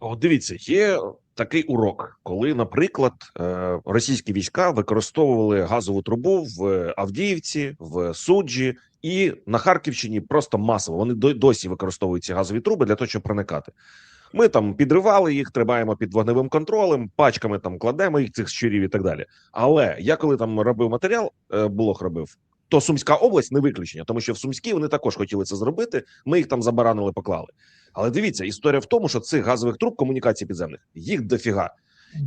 О, дивіться, є такий урок, коли, наприклад, е, російські війська використовували газову трубу в Авдіївці, в Суджі і на Харківщині просто масово. Вони досі використовують ці газові труби для того, щоб проникати. Ми там підривали їх, тримаємо під вогневим контролем, пачками там кладемо їх цих щурів і так далі. Але я коли там робив матеріал, е, блог робив. То Сумська область не виключення, тому що в Сумській вони також хотіли це зробити. Ми їх там забаранили, поклали. Але дивіться, історія в тому, що цих газових труб комунікацій підземних їх дофіга.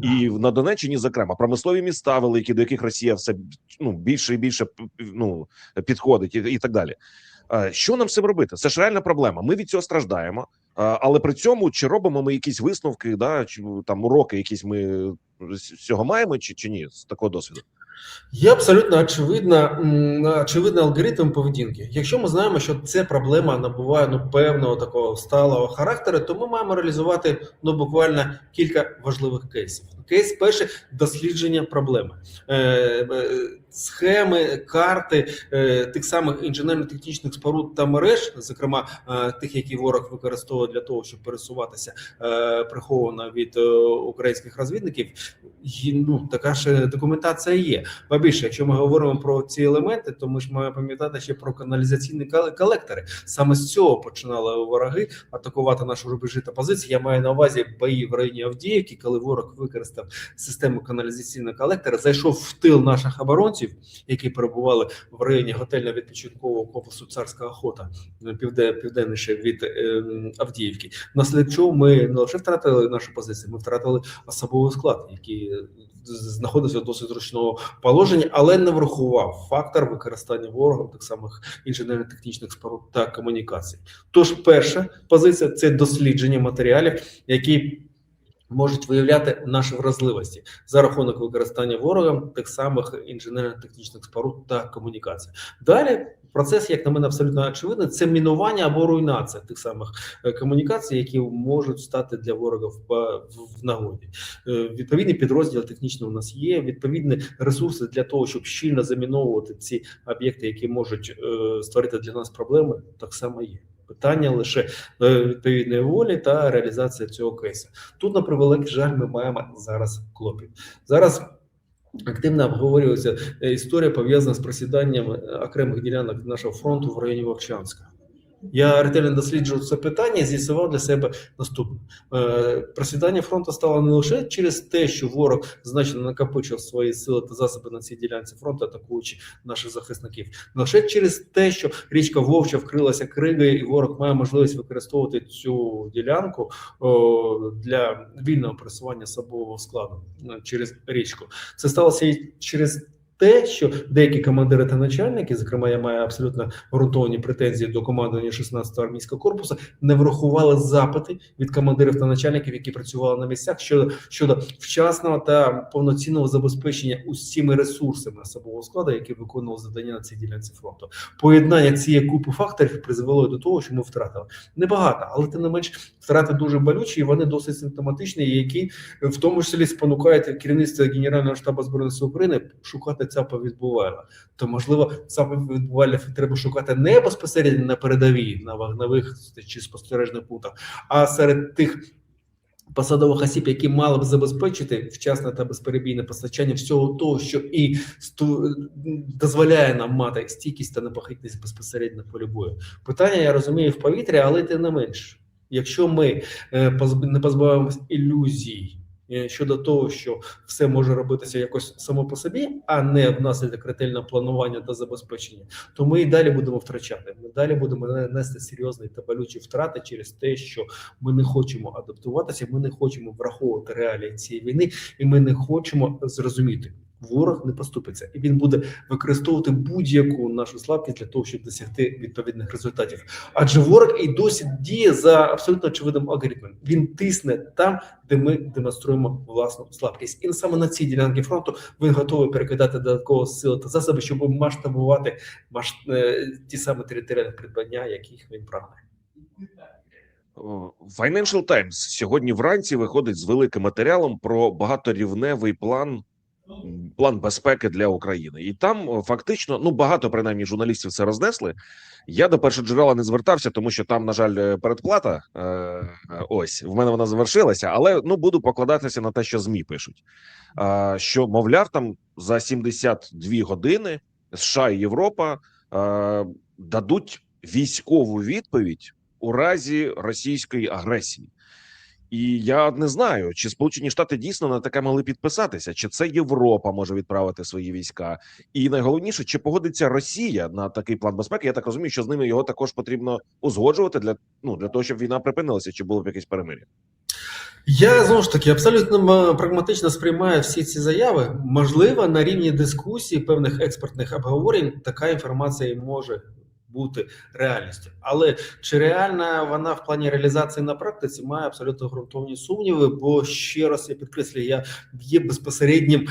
І на Донеччині, зокрема, промислові міста великі, до яких Росія все ну більше і більше ну підходить, і, і так далі. Е, Що нам з цим робити? Це ж реальна проблема. Ми від цього страждаємо, е, але при цьому чи робимо ми якісь висновки, да чи там уроки, якісь ми з цього маємо, чи, чи ні з такого досвіду? Є абсолютно очевидна, очевидний алгоритм поведінки. Якщо ми знаємо, що ця проблема набуває ну, певного такого сталого характеру, то ми маємо реалізувати ну, буквально кілька важливих кейсів. Кейс перший дослідження проблеми. Е, е, Схеми, карти е, тих самих інженерно-технічних споруд та мереж, зокрема тих, які ворог використовує для того, щоб пересуватися приховано від українських розвідників, ну така ж документація є. Ба більше, якщо ми говоримо про ці елементи, то ми ж маємо пам'ятати ще про каналізаційні колектори. Саме з цього починали вороги атакувати нашу рубежі та позиції. Я маю на увазі бої в районі Авдіївки, коли ворог використав систему каналізаційного колектора, зайшов в тил наших оборонців, які перебували в районі готельно-відпочинкового комплексу Царська охота півде, південніше від ем, Авдіївки. Внаслідок чого ми не лише втратили нашу позицію, ми втратили особовий склад, який знаходився в досить зручного положення, але не врахував фактор використання ворогом так самих інженерно-технічних споруд та комунікацій. Тож, перша позиція це дослідження матеріалів, які можуть виявляти наші вразливості за рахунок використання ворогом тих самих інженерно-технічних споруд та комунікацій. Далі. Процес, як на мене, абсолютно очевидний, це мінування або руйнація тих самих е, комунікацій, які можуть стати для ворога в, нагоді. Е, Відповідні підрозділи технічні у нас є. Відповідні ресурси для того, щоб щільно заміновувати ці об'єкти, які можуть е, створити для нас проблеми, так само є. Питання лише е, відповідної волі та реалізація цього кейсу. Тут, на превеликий жаль, ми маємо зараз клопіт. Зараз активно обговорюється е, історія пов'язана з просіданням е, окремих ділянок нашого фронту в районі Вовчанська. Я ретельно досліджував це питання і з'ясував для себе наступне: Е, просідання фронту стало не лише через те, що ворог значно накопичив свої сили та засоби на цій ділянці фронту, атакуючи наших захисників, не лише через те, що річка Вовча вкрилася кригою, і ворог має можливість використовувати цю ділянку для вільного пересування особового складу е, через річку. Це сталося і через. Те, що деякі командири та начальники, зокрема, я маю абсолютно ґрунтовні претензії до командування 16-го армійського корпусу, не врахували запити від командирів та начальників, які працювали на місцях щодо щодо вчасного та повноцінного забезпечення усіми ресурсами особового складу, які виконували завдання на цій ділянці фронту. Поєднання цієї купи факторів призвело до того, що ми втратили небагато, але тим не менш втрати дуже болючі, і вони досить симптоматичні, які в тому числі спонукають керівництво Генерального штабу збройних сил України шукати ЦАПа відбувала. То можливо, ЦАПа відбувальних треба шукати не безпосередньо на передовій, на вогневих чи спостережних путах, а серед тих. Посадових осіб, які мали б забезпечити вчасне та безперебійне постачання всього того, що і сту... дозволяє нам мати стійкість та непохитність безпосередньо полі бою. Питання я розумію в повітрі, але тим не менш, якщо ми е, не позбавимося ілюзій щодо того, що все може робитися якось само по собі, а не внаслідок ретельного планування та забезпечення, то ми і далі будемо втрачати. Ми далі будемо нести серйозні та болючі втрати через те, що ми не хочемо адаптуватися, ми не хочемо враховувати реалії цієї війни, і ми не хочемо зрозуміти. Ворог не поступиться, і він буде використовувати будь-яку нашу слабкість для того, щоб досягти відповідних результатів. Адже ворог і досі діє за абсолютно очевидним алгоритмом. Він тисне там, де ми демонструємо власну слабкість, і саме на цій ділянці фронту він готовий перекидати додаткові сили та засоби, щоб масштабувати маш... е, ті самі територіальні придбання, яких він прагне. О, Financial Times сьогодні вранці виходить з великим матеріалом про багаторівневий план план безпеки для України, і там фактично ну багато принаймні журналістів це рознесли. Я до першоджерела не звертався, тому що там, на жаль, е, передплата. Е, е, ось в мене вона завершилася, але ну буду покладатися на те, що змі пишуть. Е, що мовляв, там за 72 години США і Європа е, дадуть військову відповідь у разі російської агресії. І я не знаю, чи Сполучені Штати дійсно на таке могли підписатися, чи це Європа може відправити свої війська, і найголовніше, чи погодиться Росія на такий план безпеки. Я так розумію, що з ними його також потрібно узгоджувати для ну для того, щоб війна припинилася, чи було б якесь перемир'я. Я знову ж таки абсолютно прагматично сприймаю всі ці заяви. Можливо, на рівні дискусії певних експертних обговорень така інформація і може бути реальністю. Але чи реальна вона в плані реалізації на практиці має абсолютно ґрунтовні сумніви? Бо ще раз я підкреслюю, я є безпосереднім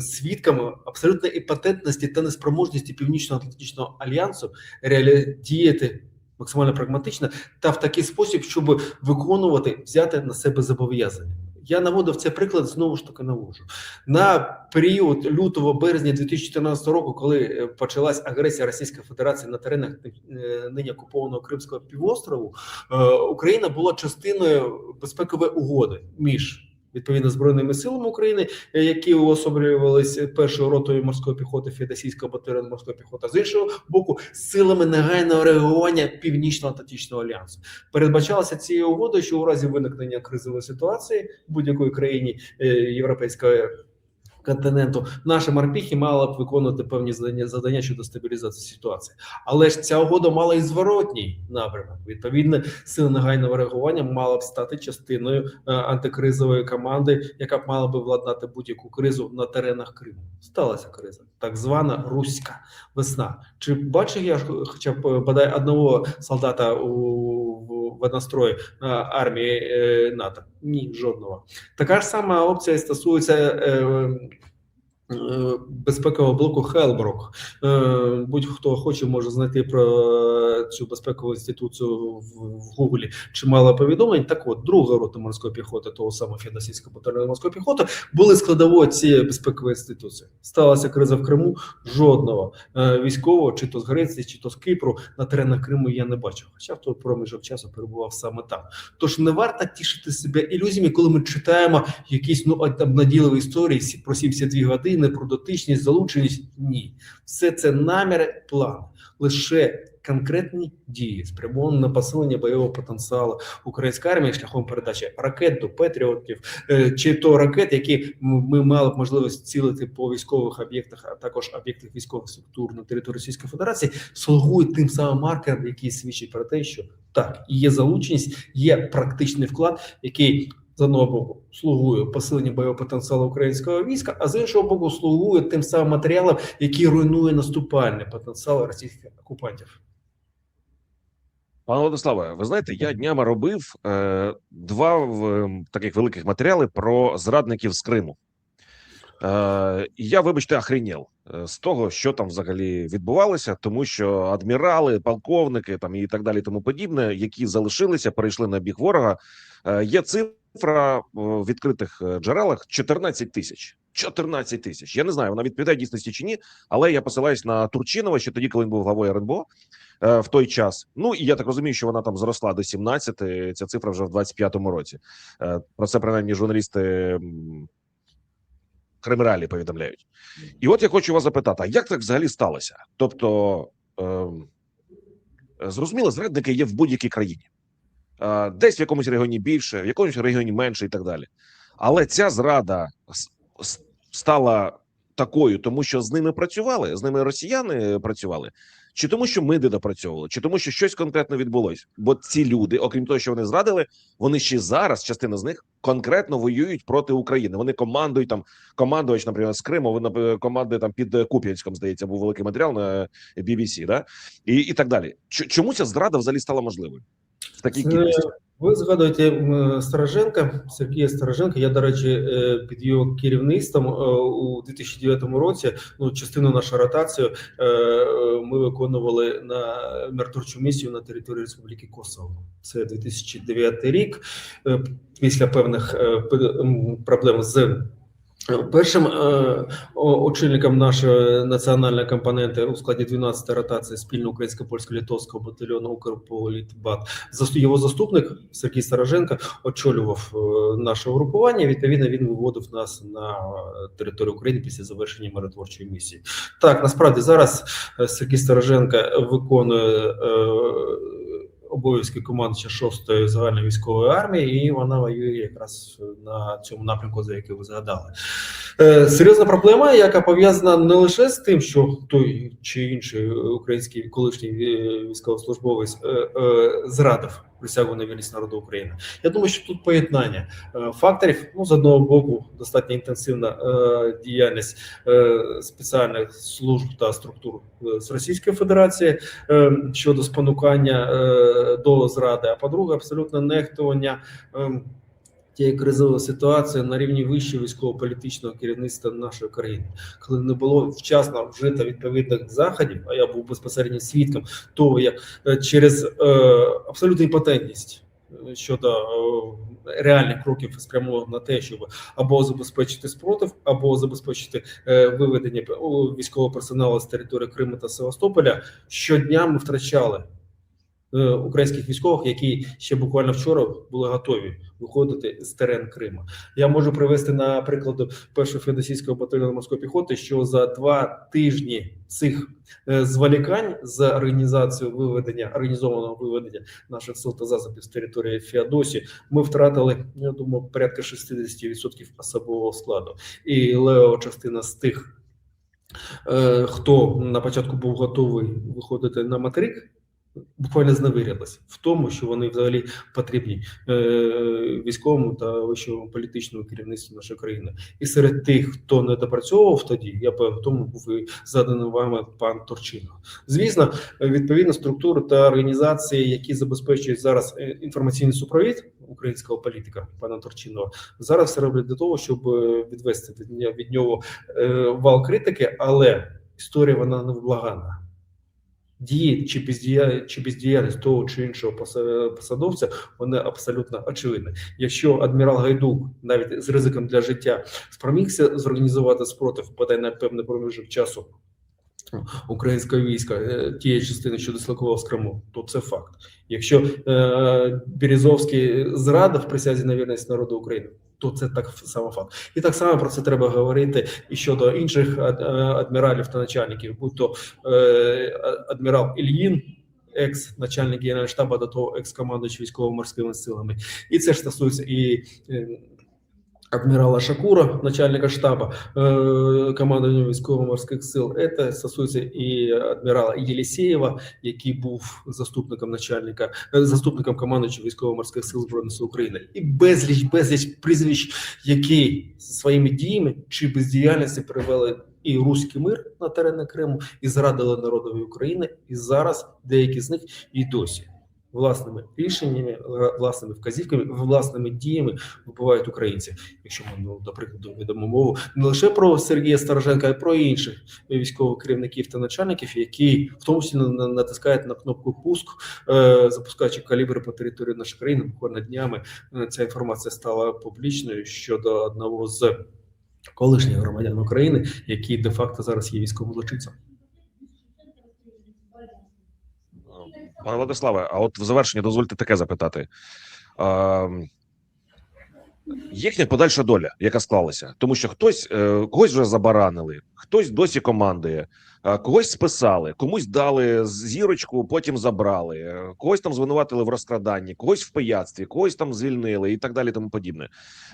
свідком абсолютної іпатентності та неспроможності Північно-Атлантичного альянсу реалі... діяти максимально прагматично та в такий спосіб, щоб виконувати, взяти на себе зобов'язання. Я наводив цей приклад знову ж таки наводжу на період лютого березня 2014 року, коли е, почалась агресія Російської Федерації на теренах е, нині окупованого Кримського півострову. е, Україна була частиною безпекової угоди між відповідно збройними силами України, е, які уособлювалися першою ротою морської піхоти Федосійського батальйону морської піхоти, з іншого боку, силами негайного реагування Північно-Атлантичного альянсу. Передбачалося цією угодою, що у разі виникнення кризової ситуації в будь-якої країні е, європейської континенту наші морпіхи мали б виконувати певні завдання, завдання щодо стабілізації ситуації. Але ж ця угода мала і зворотній напрямок. Відповідно, сили негайного реагування мала б стати частиною е, антикризової команди, яка б мала би владнати будь-яку кризу на теренах Криму. Сталася криза, так звана руська весна. Чи бачив я хоча б е, бодай одного солдата у в- в е, армії е, НАТО? Ні, жодного. Така ж сама опція стосується. Е, Безпекового блоку Хелброк. Е, Будь-хто хоче, може знайти про цю безпекову інституцію в, Гуглі чимало повідомлень. Так от, друга рота морської піхоти, того самого Федосійського батальйону морської піхоти, були складовою цієї безпекової інституції. Сталася криза в Криму. Жодного е, військового, чи то з Греції, чи то з Кипру на теренах Криму я не бачив. Хоча в той проміжок часу перебував саме там. Тож не варто тішити себе ілюзіями, коли ми читаємо якісь ну обнадійливі історії про 72 години, про дотичність, залученість. Ні, все це наміри, план, лише. Конкретні дії спрямовані на посилення бойового потенціалу української армії шляхом передачі ракет до патріотів, е, чи то ракет, які ми мали б можливість цілити по військових об'єктах, а також об'єктах військових структур на території Російської Федерації, слугують тим самим маркером, який свідчить про те, що так є залученість, є практичний вклад, який з одного боку слугує посиленню бойового потенціалу українського війська, а з іншого боку, слугує тим самим матеріалом, який руйнує наступальний потенціал російських окупантів. Пане Владиславе, ви знаєте, я днями робив е, два в, таких великих матеріали про зрадників з Криму. Е, я, вибачте, охренів е, з того, що там взагалі відбувалося, тому що адмірали, полковники там і так далі, тому подібне, які залишилися, перейшли на бік ворога. Е, є цифра в відкритих е, джерелах 14 тисяч. 14 тисяч. Я не знаю, вона відповідає дійсності чи ні, але я посилаюсь на Турчинова ще тоді, коли він був главою РНБО е, в той час. Ну і я так розумію, що вона там зросла до 17, Ця цифра вже в 25-му році. Е, Про це принаймні журналісти м, повідомляють. І от я хочу вас запитати: а як так взагалі сталося? Тобто, е, зрозуміло, зрадники є в будь-якій країні, десь в якомусь регіоні більше, в якомусь регіоні менше, і так далі. Але ця зрада стала такою, тому що з ними працювали, з ними росіяни працювали, чи тому, що ми недопрацьовували, чи тому, що щось конкретно відбулось. Бо ці люди, окрім того, що вони зрадили, вони ще зараз, частина з них конкретно воюють проти України. Вони командують там командувач, наприклад, з Криму. Вони командує там під Куп'янськом, здається, був великий матеріал на BBC, да і, і так далі. Чому ця зрада взагалі стала можливою в такій кількості? Ви згадуєте Стороженка, Сергія Стороженка. Я, до речі, е, під його керівництвом е, у 2009 році ну, частину нашу ротацію е, ми виконували на миротворчу місію на території Республіки Косово. Це 2009 рік. Після певних проблем з Першим е, очільником нашої національної компоненти у складі 12-ї ротації спільно українсько-польсько-литовського батальйону Укрполітбат його заступник Сергій Староженко очолював е, наше угрупування. Відповідно, він виводив нас на територію України після завершення миротворчої місії. Так, насправді зараз е, Сергій Староженко виконує. Е, Обов'язки командуюча 6-ї загальної військової армії, і вона воює якраз на цьому напрямку, за який ви згадали. Е, Серйозна проблема, яка пов'язана не лише з тим, що той чи інший український колишній е, військовослужбовець е, е, зрадив присягу на вірність народу України. Я думаю, що тут поєднання е, факторів. Ну, з одного боку, достатньо інтенсивна е, діяльність е, спеціальних служб та структур е, з Російської Федерації е, щодо спонукання е, до зради. А по-друге, абсолютно нехтування. е, Тієї кризової ситуації на рівні вищого військово-політичного керівництва нашої країни, коли не було вчасно вжито відповідних заходів, а я був безпосередньо свідком того, як е, через е, абсолютну імпотентність е, щодо е, реальних кроків спрямованих на те, щоб або забезпечити спротив, або забезпечити е, виведення військового персоналу з території Криму та Севастополя, щодня ми втрачали е, українських військових, які ще буквально вчора були готові виходити з терен Криму. Я можу привести на прикладу першого федосійського батальйону морської піхоти, що за два тижні цих е, зволікань з організацією виведення організованого виведення наших сил та засобів з території Феодосії ми втратили, я думаю, порядка 60% особового складу. І лева частина з тих, е, хто на початку був готовий виходити на материк. Буквально зневірилась в тому, що вони взагалі потрібні е, військовому та вищому політичному керівництву нашої країни. І серед тих, хто не допрацьовував тоді, я певно, тому був і заданий вами пан Торчинов. Звісно, відповідно структури та організації, які забезпечують зараз е, інформаційний супровід українського політика, пана Торчинова, зараз все роблять для того, щоб е, відвести від, нього е, вал критики, але історія вона невблаганна. Дії чи бездія чи бездіяльність того чи іншого поса- посадовця вони абсолютно очевидні. Якщо адмірал Гайдук навіть з ризиком для життя спромігся зорганізувати спротив, бодай на певний проміжок часу українського війська е, тієї частини, що дислокував з Криму, то це факт. Якщо е, Березовський зрадив присязі на вірність народу України, то це так само факт. І так само про це треба говорити і щодо інших е, адміралів та начальників, будь то е, адмірал Ільїн. Екс-начальник генерального штабу, до того екс-командуючий військово-морськими силами, і це ж стосується і адмірала Шакура, начальника штабу е, командування військово-морських сил. Це стосується і адмірала Єлісєєва, який був заступником начальника, е, заступником командуючого військово-морських сил збройних сил України, і безліч безліч прізвищ, які своїми діями чи бездіяльності привели. І руський мир на терени Криму, і зрадили народові України, і зараз деякі з них і досі власними рішеннями, е, власними вказівками, власними діями вбивають українців. Якщо ми ну, до прикладу ведемо мову не лише про Сергія Староженка, а й про інших військових керівників та начальників, які в тому числі на- на- натискають на кнопку пуск, е, запускаючи калібри по території нашої країни. Буквально днями е, ця інформація стала публічною щодо одного з колишніх громадян України, який де-факто зараз є військовим злочинцем. Пане Владиславе, а от в завершення дозвольте таке запитати. А, їхня подальша доля, яка склалася, тому що хтось е, когось вже забаранили, хтось досі командує, а когось списали, комусь дали зірочку, потім забрали, е, когось там звинуватили в розкраданні, когось в пияцтві, когось там звільнили і так далі. Тому подібне.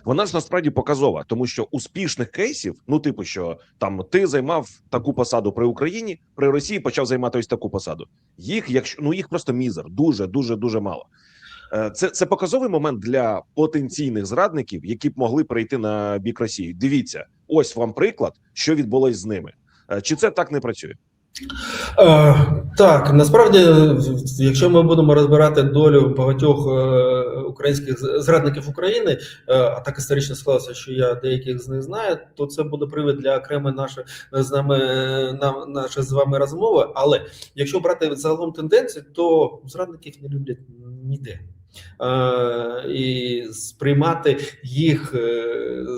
Вона ж насправді показова, тому що успішних кейсів, ну типу, що там ти займав таку посаду при Україні, при Росії почав займати ось таку посаду. Їх, якщо ну їх просто мізер, дуже дуже дуже мало. Е, Це це показовий момент для потенційних зрадників, які б могли прийти на бік Росії. Дивіться, ось вам приклад, що відбулось з ними. Е, Чи це так не працює? Е, так, насправді, якщо ми будемо розбирати долю багатьох е, українських зрадників України, е, а так історично склалося, що я деяких з них знаю, то це буде привід для окремої нашої з нами е, на нашої з вами розмови. Але якщо брати загалом тенденцію, то зрадників не люблять ніде. Е, і сприймати їх е,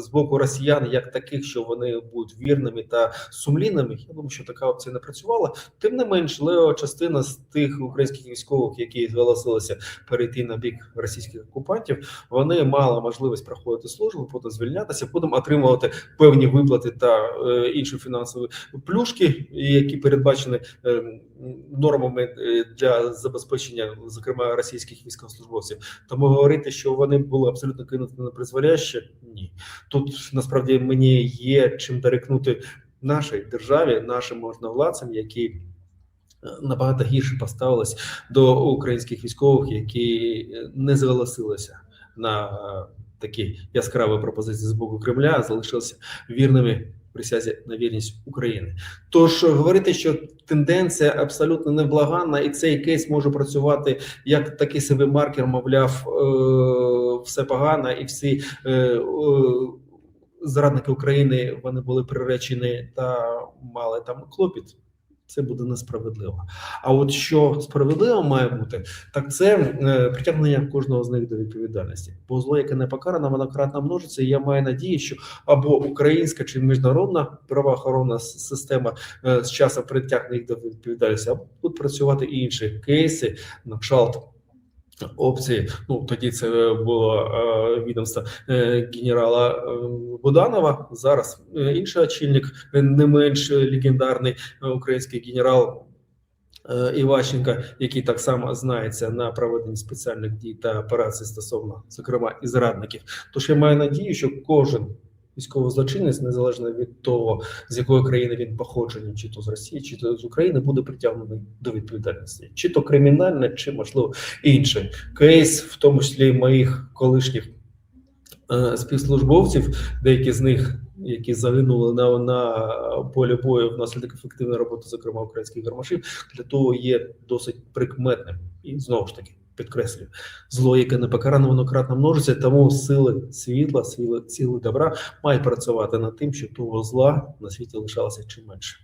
з боку росіян як таких, що вони будуть вірними та сумлінними. Я думаю, що така опція не працювала. Тим не менш, лева частина з тих українських військових, які зголосилися перейти на бік російських окупантів, вони мали можливість проходити службу, потім звільнятися, потім отримувати певні виплати та е, інші фінансові плюшки, які передбачені е, нормами для забезпечення, зокрема російських військовослужбовців. Тому говорити, що вони були абсолютно кинуті на призволяще, ні. Тут насправді мені є чим дорекнути нашій державі, нашим можновладцям, які е, набагато гірше поставились до українських військових, які е, не зголосилися на е, такі яскраві пропозиції з боку Кремля, а залишилися вірними присязі на вірність України. Тож говорити, що тенденція абсолютно неблаганна, і цей кейс може працювати як такий себе маркер, мовляв, е, все погано, і всі е, зрадники України вони були приречені та мали там клопіт. Це буде несправедливо. А от що справедливо має бути, так це е, притягнення кожного з них до відповідальності. Бо зло, яке не покарано, воно кратно множиться. І я маю надію, що або українська чи міжнародна правоохоронна система е, з часом притягне їх до відповідальності, або будуть працювати інші кейси, на кшталт опції. Ну тоді це було е, відомство е, генерала е, Буданова. Зараз е, інший очільник, е, не менш легендарний е, український генерал. е, Іващенка, який так само знається на проведенні спеціальних дій та операцій стосовно, зокрема, і зрадників. Тож я маю надію, що кожен військовий злочинець, незалежно від того, з якої країни він походження, чи то з Росії, чи то з України, буде притягнений до відповідальності, чи то кримінальне, чи можливо інше. Кейс, в тому числі моїх колишніх е, співслужбовців, деякі з них, які загинули на, на полі бою внаслідок ефективної роботи, зокрема українських гармашів, для того є досить прикметним. І знову ж таки підкреслюю, зло, яке не покарано, воно кратно множиться, тому сили світла, сили, сили добра мають працювати над тим, щоб того зла на світі лишалося чим менше.